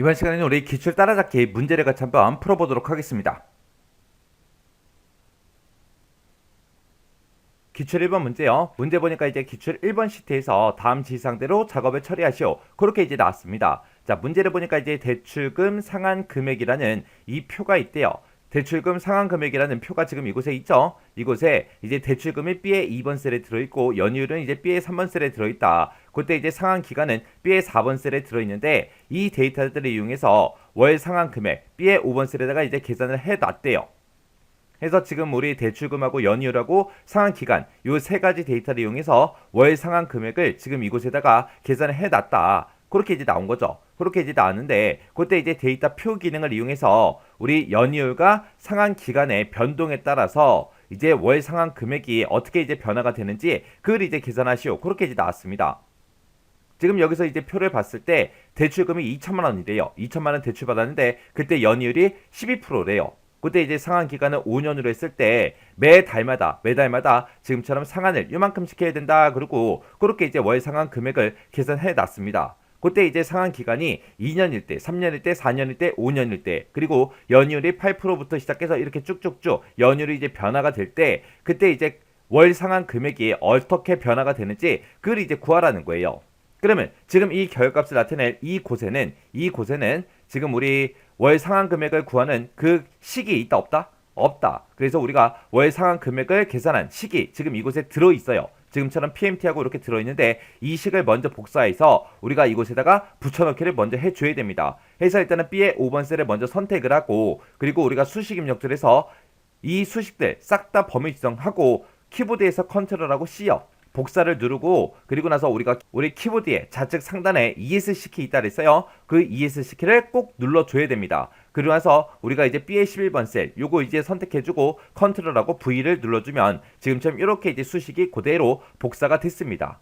이번 시간에는 우리 기출 따라잡기 문제를 같이 한번 풀어보도록 하겠습니다. 기출 1번 문제요. 문제 보니까 이제 기출 1번 시트에서 다음 지시사항대로 작업을 처리하시오. 그렇게 이제 나왔습니다. 자, 문제를 보니까 이제 대출금 상한 금액이라는 이 표가 있대요. 대출금 상한 금액이라는 표가 지금 이곳에 있죠. 이곳에 이제 대출금이 B의 2번 셀에 들어있고 연이율은 이제 B의 3번 셀에 들어있다. 그때 이제 상한 기간은 B의 4번 셀에 들어있는데 이 데이터들을 이용해서 월 상한 금액 B의 5번 셀에다가 이제 계산을 해놨대요. 해서 지금 우리 대출금하고 연이율하고 상한 기간 요 세 가지 데이터를 이용해서 월 상한 금액을 지금 이곳에다가 계산을 해놨다. 그렇게 이제 나온 거죠. 그렇게 이제 나왔는데 그때 이제 데이터 표 기능을 이용해서 우리 연이율과 상한 기간의 변동에 따라서 이제 월 상한 금액이 어떻게 이제 변화가 되는지 그걸 이제 계산하시오. 그렇게 이제 나왔습니다. 지금 여기서 이제 표를 봤을 때 대출금이 2천만 원이래요. 2천만 원 대출 받았는데 그때 연이율이 12%래요. 그때 이제 상한 기간을 5년으로 했을 때 매 달마다 매 달마다 지금처럼 상한을 요만큼씩 해야 된다. 그리고 그렇게 이제 월 상한 금액을 계산해 놨습니다. 그때 이제 상한 기간이 2년일 때, 3년일 때, 4년일 때, 5년일 때, 그리고 연이율이 8%부터 시작해서 이렇게 쭉쭉쭉 연이율이 이제 변화가 될 때, 그때 이제 월 상한 금액이 어떻게 변화가 되는지 그걸 이제 구하라는 거예요. 그러면 지금 이 결값을 나타낼 이 곳에는 이 곳에는 지금 우리 월 상한 금액을 구하는 그 식이 있다 없다? 없다. 그래서 우리가 월 상한 금액을 계산한 식이 지금 이곳에 들어 있어요. 지금처럼 PMT하고 이렇게 들어 있는데 이 식을 먼저 복사해서 우리가 이곳에다가 붙여넣기를 먼저 해줘야 됩니다. 해서 일단은 B의 5번 셀을 먼저 선택을 하고 그리고 우리가 수식 입력들에서 이 수식들 싹 다 범위 지정하고 키보드에서 컨트롤하고 C요. 복사를 누르고 그리고 나서 우리가 우리 키보드에 좌측 상단에 ESC 키 있다 그랬어요. 그 ESC 키를 꼭 눌러줘야 됩니다. 그리고 나서 우리가 이제 B의 11번 셀 요거 이제 선택해주고 컨트롤하고 V를 눌러주면 지금처럼 이렇게 이제 수식이 그대로 복사가 됐습니다.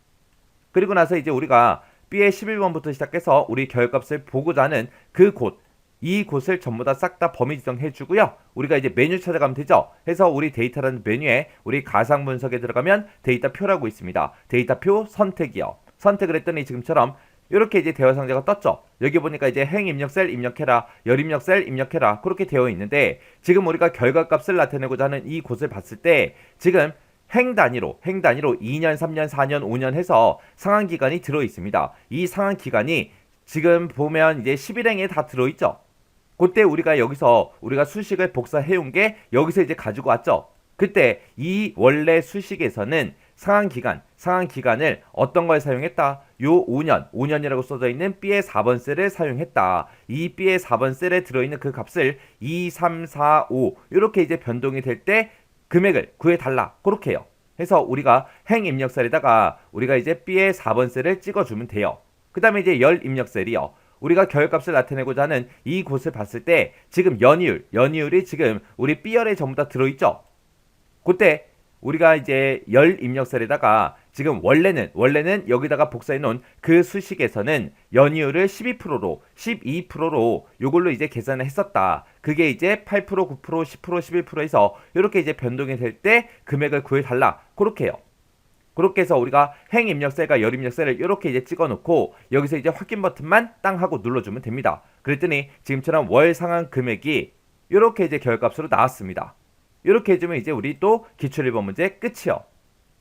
그리고 나서 이제 우리가 B의 11번부터 시작해서 우리 결값을 보고자 하는 그 곳, 이 곳을 전부 다 싹 다 범위 지정해 주고요. 우리가 이제 메뉴 찾아가면 되죠. 해서 우리 데이터라는 메뉴에 우리 가상 분석에 들어가면 데이터 표라고 있습니다. 데이터 표 선택이요. 선택을 했더니 지금처럼 이렇게 이제 대화 상자가 떴죠. 여기 보니까 이제 행 입력 셀 입력해라, 열 입력 셀 입력해라 그렇게 되어 있는데 지금 우리가 결과 값을 나타내고자 하는 이 곳을 봤을 때 지금 행 단위로 행 단위로 2년, 3년, 4년, 5년 해서 상한 기간이 들어 있습니다. 이 상한 기간이 지금 보면 이제 11행에 다 들어 있죠. 그때 우리가 여기서 우리가 수식을 복사해 온 게 여기서 이제 가지고 왔죠. 그때 이 원래 수식에서는 상한 기간, 상한 기간을 어떤 걸 사용했다? 요 5년, 5년이라고 써져 있는 B의 4번 셀을 사용했다. 이 B의 4번 셀에 들어있는 그 값을 2, 3, 4, 5 이렇게 이제 변동이 될 때 금액을 구해달라. 그렇게 해요. 해서 우리가 행 입력셀에다가 우리가 이제 B의 4번 셀을 찍어주면 돼요. 그 다음에 이제 열 입력셀이요. 우리가 결값을 나타내고자 하는 이 곳을 봤을 때 지금 연이율, 연이율이 지금 우리 B열에 전부 다 들어있죠. 그때 우리가 이제 열 입력셀에다가 지금 원래는 원래는 여기다가 복사해 놓은 그 수식에서는 연이율을 12%로 12%로 요걸로 이제 계산을 했었다. 그게 이제 8%, 9%, 10%, 11%에서 이렇게 이제 변동이 될 때 금액을 구해 달라. 그렇게 해요. 그렇게 해서 우리가 행 입력셀과 열 입력셀을 이렇게 이제 찍어 놓고 여기서 이제 확인 버튼만 땅 하고 눌러주면 됩니다. 그랬더니 지금처럼 월 상한 금액이 이렇게 이제 결값으로 나왔습니다. 이렇게 해주면 이제 우리 또 기출 1번 문제 끝이요.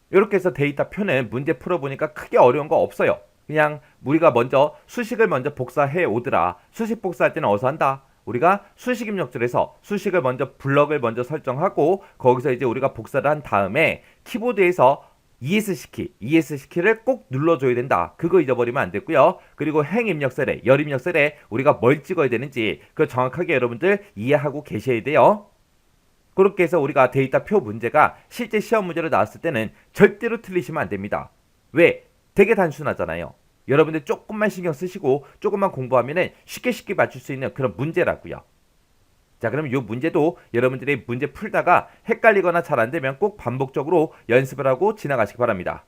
이렇게 해서 데이터 표는 문제 풀어보니까 크게 어려운 거 없어요. 그냥 우리가 먼저 수식을 먼저 복사해 오더라. 수식 복사할 때는 어디서 한다? 우리가 수식 입력줄에서 수식을 먼저 블럭을 먼저 설정하고 거기서 이제 우리가 복사를 한 다음에 키보드에서 ESC 키, ESC 키를 꼭 눌러줘야 된다. 그거 잊어버리면 안 되고요. 그리고 행 입력셀에, 열 입력셀에 우리가 뭘 찍어야 되는지 그 정확하게 여러분들 이해하고 계셔야 돼요. 그렇게 해서 우리가 데이터 표 문제가 실제 시험 문제로 나왔을 때는 절대로 틀리시면 안 됩니다. 왜? 되게 단순하잖아요. 여러분들 조금만 신경 쓰시고 조금만 공부하면은 쉽게 쉽게 맞출 수 있는 그런 문제라고요. 자, 그럼 이 문제도 여러분들이 문제 풀다가 헷갈리거나 잘 안 되면 꼭 반복적으로 연습을 하고 지나가시기 바랍니다.